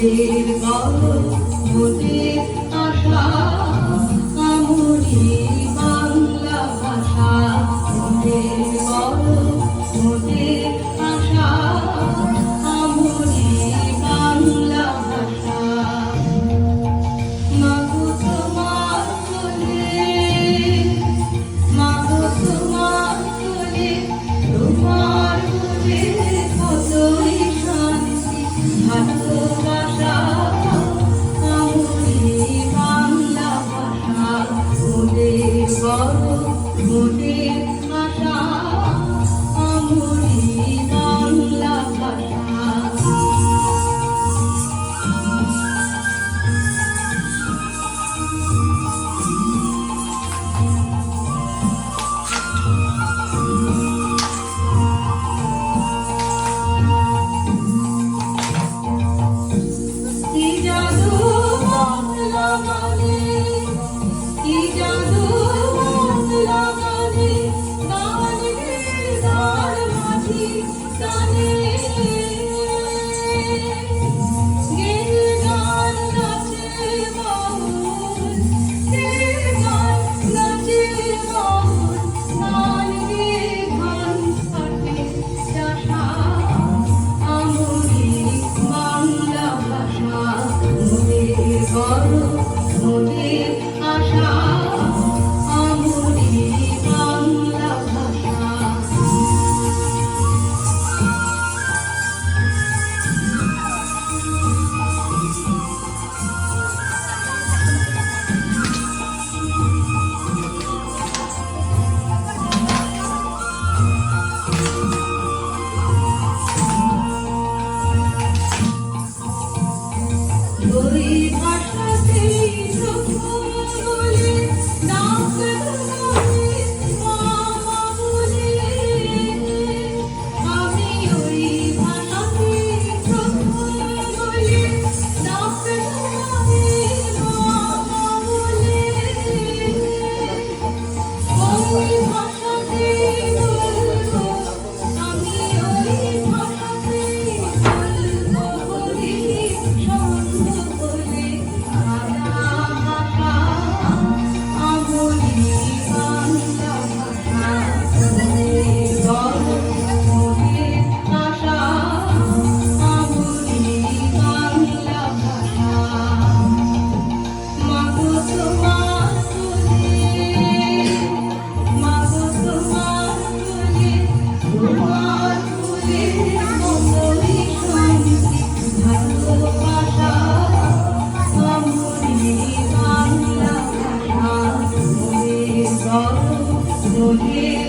মোদের বল আশা মনে বড় মনে আশা। voy Тобі